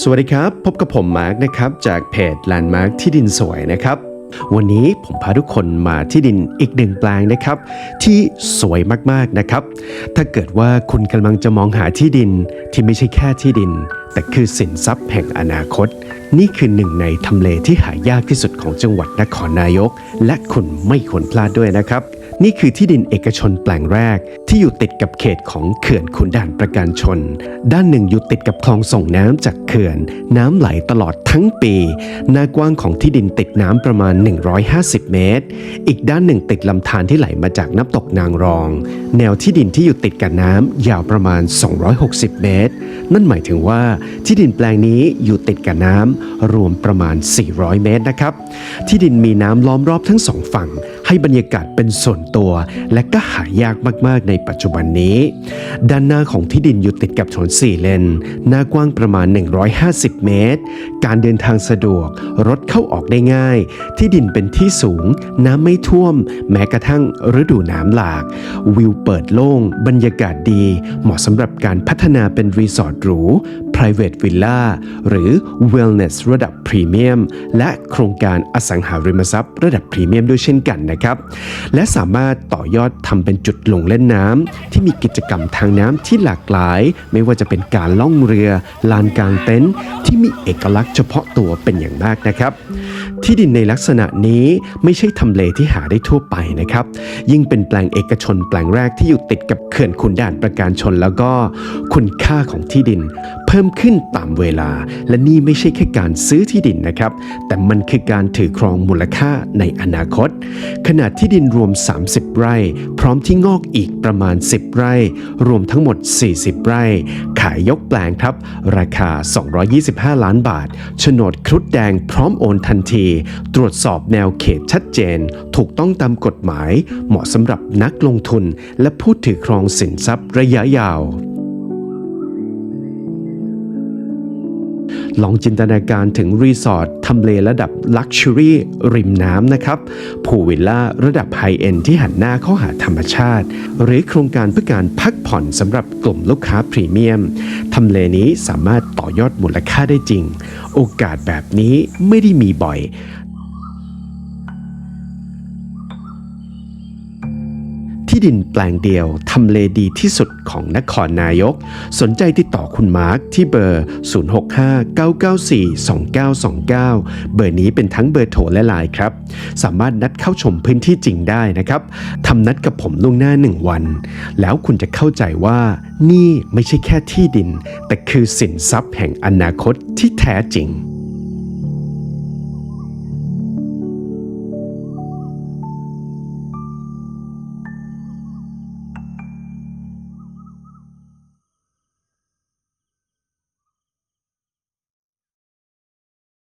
สวัสดีครับ พบกับผมมาร์กนะครับ จากเพจ Landmark ที่ดินสวยนะครับ วันนี้ผมพาทุกคนมาที่ดินอีกหนึ่งแปลงนะครับ ที่สวยมากๆนะครับ ถ้าเกิดว่าคุณกำลังจะมองหาที่ดินที่ไม่ใช่แค่ที่ดิน แต่คือสินทรัพย์แห่งอนาคต นี่คือหนึ่งในทำเลที่หายากที่สุดของจังหวัดนครนายก และคุณไม่ควรพลาดด้วยนะครับ นี่คือที่ดินเอกชนแปลงแรก ที่อยู่ติดกับเขตของเขื่อนขุนด่านประการชน ด้านหนึ่งอยู่ติดกับคลองส่งน้ำจากเขื่อน น้ำไหลตลอด ทั้งปี หน้ากว้างของที่ดินติดน้ำประมาณ 150 เมตร อีกด้านหนึ่งติดลำธารที่ไหลมาจากน้ำตกนางรอง แนวที่ดินที่อยู่ติดกับน้ำยาวประมาณ 260 เมตร นั่นหมายถึงว่าที่ดินแปลงนี้อยู่ติดกับน้ำรวมประมาณ 400 เมตรนะครับ ที่ดินมีน้ำล้อมรอบทั้งสองฝั่ง ให้บรรยากาศเป็นส่วนตัว และก็หายากมาก ๆ ในปัจจุบันนี้ ด้านหน้าของที่ดินอยู่ติดกับถนนสี่เลน หน้ากว้างประมาณ 150 เมตร การเดินทางสะดวก รถเข้าออกได้ง่าย ที่ดินเป็นที่สูง น้ำไม่ท่วม แม้กระทั่งฤดูน้ำหลาก วิวเปิดโล่ง บรรยากาศดี เหมาะสำหรับการพัฒนาเป็นรีสอร์ทหรู private villa หรือ wellness ระดับพรีเมียม และโครงการอสังหาริมทรัพย์ ระดับพรีเมียมด้วยเช่นกันนะครับ และสามารถต่อยอดทำเป็นจุดลงเล่นน้ำที่มีกิจกรรมทางน้ำที่หลากหลาย ไม่ว่าจะเป็นการล่องเรือ ลานกลางเต็นท์ที่มีเอกลักษณ์เฉพาะพาะตัวเป็นอย่างมากนะครับ ที่ดินในลักษณะนี้ไม่ใช่ทำเลที่หาได้ทั่วไปนะครับ ยิ่งเป็นแปลงเอกชนแปลงแรกที่อยู่ติดกับเขื่อนขุนด่านประการชนแล้วก็คุณค่าของที่ดิน เพิ่มขึ้นตามเวลา และนี่ไม่ใช่แค่การซื้อที่ดินนะครับ แต่มันคือการถือครองมูลค่าในอนาคต ขนาดที่ดินรวม 30 ไร่ พร้อมที่งอกอีกประมาณ 10 ไร่ รวมทั้งหมด 40 ไร่ ขายยกแปลงครับ ราคา 225 ล้านบาทโฉนดครุฑแดงพร้อมโอนทันทีตรวจสอบแนวเขตชัดเจน ถูกต้องตามกฎหมาย เหมาะสำหรับนักลงทุน และผู้ถือครองสินทรัพย์ระยะยาว ลองจินตนาการถึงรีสอร์ททำเลระดับลักชัวรี่ริมน้ำนะครับพูวิลล่าระดับไฮเอ็นที่หันหน้าเข้าหาธรรมชาติ หรือโครงการเพื่อการพักผ่อนสำหรับกลุ่มลูกค้าพรีเมียมทำเลนี้สามารถต่อยอดมูลค่าได้จริง โอกาสแบบนี้ไม่ได้มีบ่อย ที่ดินแปลงเดียวทำเลดีที่สุดของนครนายก สนใจติดต่อคุณมาร์คที่เบอร์ 0659942929 เบอร์นี้เป็นทั้งเบอร์โทรและไลน์ครับ สามารถนัดเข้าชมพื้นที่จริงได้นะครับทำนัดกับผมล่วงหน้า 1 วัน แล้วคุณจะเข้าใจว่านี่ไม่ใช่แค่ที่ดิน แต่คือสินทรัพย์แห่งอนาคตที่แท้จริง